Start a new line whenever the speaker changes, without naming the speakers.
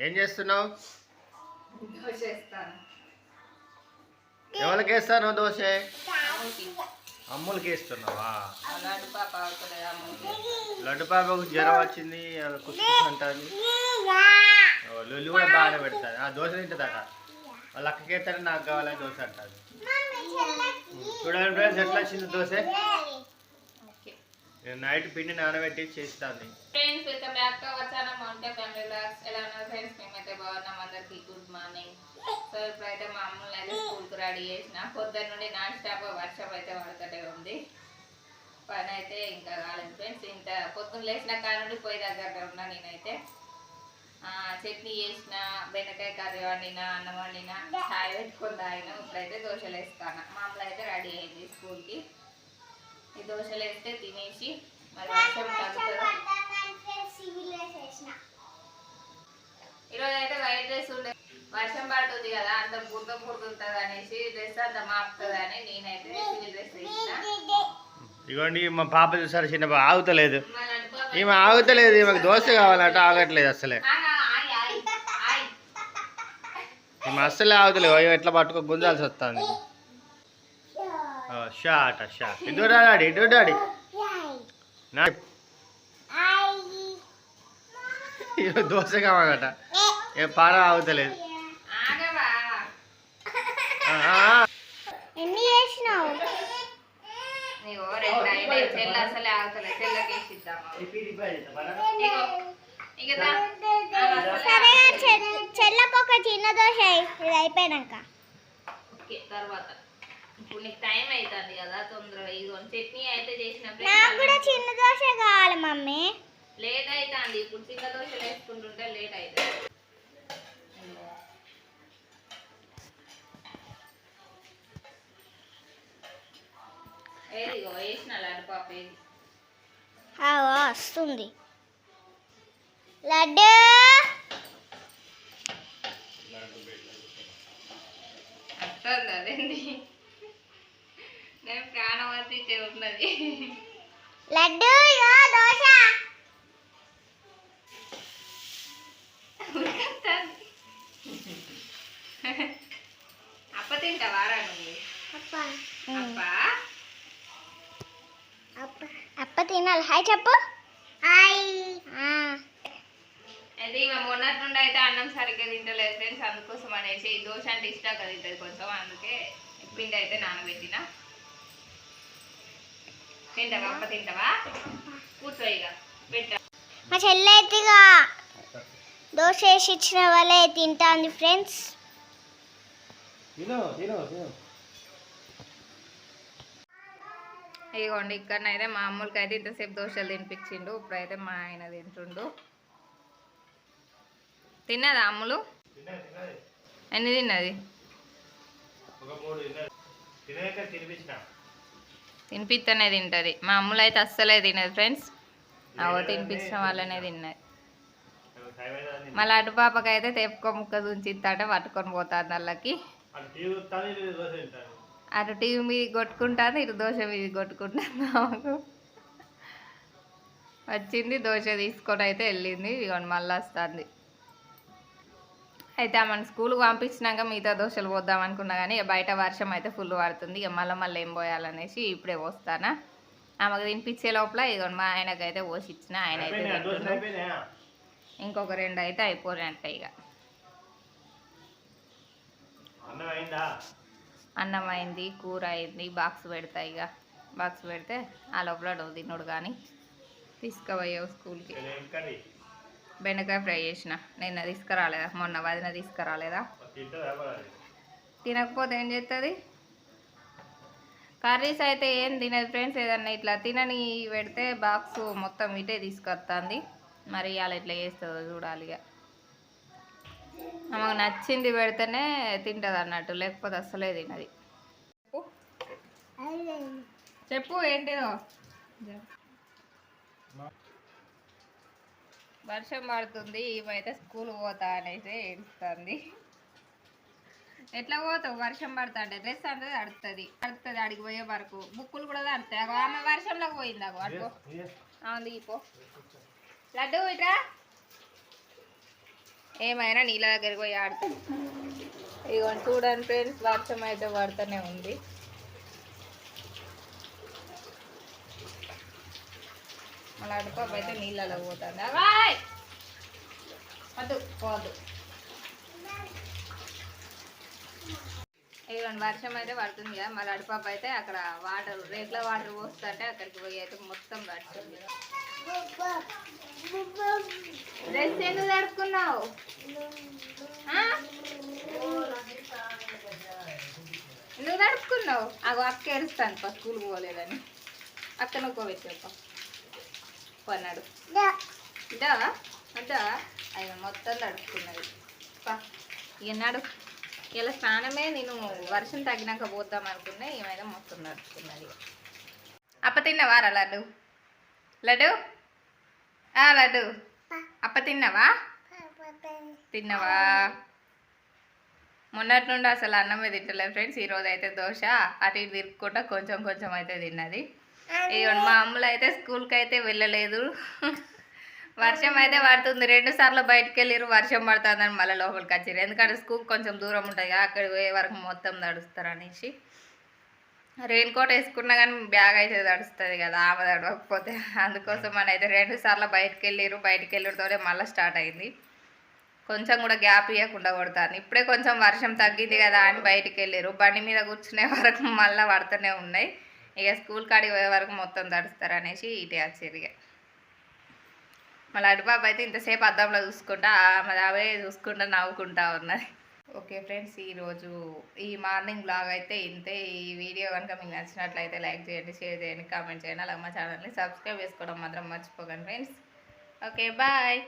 ఏం చేస్తున్నావు? ఎవరికి వేస్తాను దోశ. అమ్ములకి వేస్తున్నావా
లడ్డు
పాపకు జ్వరం వచ్చింది కుస్తు అంటుంది లొల్లి కూడా బాగానే పెడతాను ఆ దోశ తింటుందట. వాళ్ళ అక్కకి నాకు కావాలని దోశ అంటారు చూడండి ఫ్రెండ్స్ ఎట్లా వచ్చింది దోశ? నేను నైట్ పిండి నానబెట్టి చేస్తాను
friends welcome back to our channel మౌంటే family blogs ఎలా ఉన్నారు ఫ్రెండ్స్ మేమైతే బాగున్నాం. అందరికి గుడ్ మార్నింగ్ సో ఇప్పుడైతే మా అమ్మని అయితే స్కూల్కి రెడీ చేసిన. పొద్దున్న నుండి నాన్ స్టాప్ వర్షం అయితే పడుతుంటే ఉంది. పని అయితే ఇంకా కాలేదు ఫ్రెండ్స్ ఇంత పొద్దున్న లేచిన కాడ నుండి పోయి దగ్గర ఉన్నా నేనైతే. ఆ, చట్నీ చేసిన బెండకాయ కర్రీ వండిన అన్నం వండిన చాయ్ పెట్టుకొని తాగిన ఇప్పుడైతే దోశలు వేస్తాను మా అమ్మలు అయితే రెడీ అయింది స్కూల్కి. ఈ దోశలు వేస్తే తినేసి మరి వర్షం ఈరోజు అయితే వైట్ డ్రెస్ ఉండే. వర్షం పడుతుంది కదా అంత బుర్ద బుర్ద ఉంటుంది అనేసి డ్రెస్ అంత మాపుతుంది అని నేనైతే సివిల్ డ్రెస్
ఇగోండి మా పాప చూసారు చిన్న ఆగుతలేదు. ఈమె ఆగుతలేదు ఈమెకు దోశ కావాలంట ఆగట్లేదు అసలే. ఈమె అస్సలే ఆగుతలేదు. ఎట్లా పట్టుకో గుంజాల్సి వస్తుంది. షా అట షా ఇటు డాడీ ఇటు డాడీ. నా ఈరోజు దోశ కావాలట. ఏ పార ఆగుతలేదు.
ఆగుతలే చెల్లకి
ఒక చిన్న దోశ ఇది అయిపోయినాక.
ఓకే తర్వాత. ఇప్పుడు నీకు టైం అవుతుంది కదా తొందరగా. ఇదిగో చట్నీ అయితే చేసిన
నాకు కూడా చిన్న దోశ కావాలి మమ్మీ.
లేట్ అవుతుంది ఇప్పుడు చిన్న దోశలు వేసుకుంటుంటే లేట్ అవుతుంది ఏదిగో వేసిన లడ్డు పాప ఏది?
ఆ, వస్తుంది. లడ్డు.
అదేంది? నేను ప్రాణవతి ఉన్నది?
లడ్డు దోశ.
అప్ప తింటావారా నువ్వు?
అప్ప.
అప్ప?
అప్ప. తినాలి. హాయ్ చెప్పు. హాయ్.
అయితే ఇక మొన్నటి నుండి అయితే అన్నం సరిగ్గా తింటలేదు ఫ్రెండ్స్. అందుకోసం అనేసి ఈ దోశ అంటే ఇష్టం కదా తింటది కొంచెం. అందుకే పిండి అయితే నానబెట్టిన. తింటావా? అప్ప తింటావా? కూర్చో ఇక. పెట్ట.
మా చెల్లి అయితే ఇక దోశ వేసి ఇచ్చిన వాళ్ళే తింటాంది ఫ్రెండ్స్.
ఇదిగోండి ఇక్కడనైతే మా అమ్ములకి అయితే ఇంతసేపు దోశలు తినిపించిండు. ఇప్పుడైతే మా ఆయన తింటుండు. తిన్నదా అమ్ములు? ఎన్ని తిన్నది? తినిపిస్తేనే తింటుంది. మా అమ్ములు అయితే అస్సలే తినదు ఫ్రెండ్స్. అవో తినిపించిన వాళ్ళనే తిన్నది. మళ్ళీ అటు పాపకి అయితే తెప్పుకో ముక్క తుంచిస్తాటే పట్టుకొని పోతుంది వాళ్ళకి.
అటు టీవీ
మీద కొట్టుకుంటాను ఇటు దోశ మీద కొట్టుకుంటాను ఆమెకు. వచ్చింది దోశ తీసుకొని అయితే వెళ్ళింది ఇదిగోండి మళ్ళీ వస్తుంది. అయితే ఆమెను స్కూల్కి పంపించినాక మిగతా దోశలు పోద్దాం అనుకున్నా కానీ ఇక బయట వర్షం అయితే ఫుల్ పడుతుంది. ఇక మళ్ళీ మళ్ళీ ఏం పోయాలనేసి ఇప్పుడే పోస్తానా. ఆమెకు తినిపించే లోపల ఇదిగోండి మా ఆయనకైతే పోసి ఇచ్చిన ఆయన అయితే ఇంకొక రెండు అయితే అయిపోయినట్టే ఇక.
అన్నం అయిందా?
కూర అయింది బాక్స్ పెడతా ఇక. బాక్స్ పెడితే ఆ లోపల తినుడు కానీ తీసుకుపోయావు స్కూల్కి. బెండకాయ ఫ్రై చేసిన. నిన్న తీసుకురాలేదా? మొన్న వదిన తీసుకురాలేదా? తినకపోతే ఏం చేస్తుంది కర్రీస్ అయితే ఏం తినదు ఫ్రెండ్స్ ఏదన్నా ఇట్లా తినని పెడితే బాక్స్ మొత్తం ఇటే తీసుకొస్తుంది మరి ఇవాళ ఇట్లా చేస్తుందో చూడాలి ఇక ఆమెకు నచ్చింది పెడితేనే తింటుంది అన్నట్టు లేకపోతే అస్సలే తినది. చెప్పు ఏంటిదో? వర్షం పడుతుంది ఈమెయితే స్కూల్ పోతా అనేసి ఏడుస్తుంది. ఎట్లా పోతావు? వర్షం పడుతుంటే అంటే డ్రెస్ అంతా అడుగుతుంది అడుగుతుంది అడిగి పోయే వరకు. బుక్కులు కూడా తడుతాయి. అగో ఆమె వర్షంలోకి పోయింది. అగో అడుగు అవును దిగిపో లడ్డు ఇట్రా. ఏమైనా నీళ్ళ దగ్గరికి పోయి ఆడుతుంది. ఇగో చూడండి ఫ్రెండ్స్ వర్షం అయితే పడుతూనే ఉంది. మళ్ళీ అడుపాపు అయితే నీళ్ళలో పోతుంది? అవాయ్ వద్దు పోదు. ఇదిగోండి వర్షం అయితే పడుతుంది కదా మళ్ళీ అడుపాపు అయితే అక్కడ వాటర్ రేట్ల వాటర్ పోస్తుంటే అక్కడికి పోయి అయితే మొత్తం పడుతుంది. డ్రెస్ ఎందుకు తడుపుకున్నావు? ఎందుకు తడుపుకున్నావు? అగో అక్క ఏడుస్తాను స్కూల్కి పోలేదని. అక్క నువ్వు పెట్టాప పన్నాడు ఇదా? అదా? అయ్యో మొత్తం తడుపుకున్నది. పా. ఇలా స్నానమే నేను వర్షం తగ్గినాక పోద్దాం అనుకున్నా ఏమైనా మొత్తం నడుపుకున్నది అప్ప తిన్నావారా లడ్డు? లడ్డు? ఆ లడ్డు. అప్ప తిన్నావా? తిన్నావా? మొన్నటి నుండి అసలు అన్నమే తింటలేదు ఫ్రెండ్స్. ఈరోజు అయితే దోశ. అటు ఇటు తిరుక్కుంటా కొంచెం కొంచెం అయితే తిన్నది. ఇదిగోండి మా అమ్ములు అయితే స్కూల్కి అయితే వెళ్ళలేదు. వర్షం అయితే పడుతుంది. రెండు సార్లు బయటకు వెళ్ళారు వర్షం పడుతుందని మళ్ళీ లోపలికి వచ్చారు ఎందుకంటే స్కూల్ కొంచెం దూరం ఉంటుంది అక్కడ పోయే వరకు మొత్తం నడుస్తారు అనేసి. రెయిన్ కోట్ వేసుకున్నా కానీ బ్యాగ్ అయితే తడుస్తుంది కదా ఆమె తడవకపోతే. అందుకోసం అని అయితే రెండు సార్లు బయటకు వెళ్ళారు బయటకు వెళ్ళడంతోనే మళ్ళీ స్టార్ట్ అయింది. కొంచెం కూడా గ్యాప్ ఇవ్వకుండా కొడతాను ఇప్పుడే కొంచెం వర్షం తగ్గింది కదా అని బయటికి వెళ్ళారు బండి మీద కూర్చునే వరకు మళ్ళీ పడుతూనే ఉన్నాయి. ఇక స్కూల్ కాడికి పోయే వరకు మొత్తం తడుస్తారు అనేసి ఇటే వచ్చారు ఇక. మళ్ళీ అడిబాబు అయితే ఇంతసేపు అద్దంలో చూసుకుంటా మరి అవే చూసుకుంటా నవ్వుకుంటా ఉన్నది. ఓకే ఫ్రెండ్స్ ఈరోజు ఈ మార్నింగ్ బ్లాగ్ అయితే ఇంతే. ఈ వీడియో కనుక మీకు నచ్చినట్లయితే లైక్ చేయండి షేర్ చేయండి కామెంట్ చేయండి. అలాగే మా ఛానల్ని సబ్స్క్రైబ్ చేసుకోవడం మాత్రం మర్చిపోకండి ఫ్రెండ్స్. Okay bye.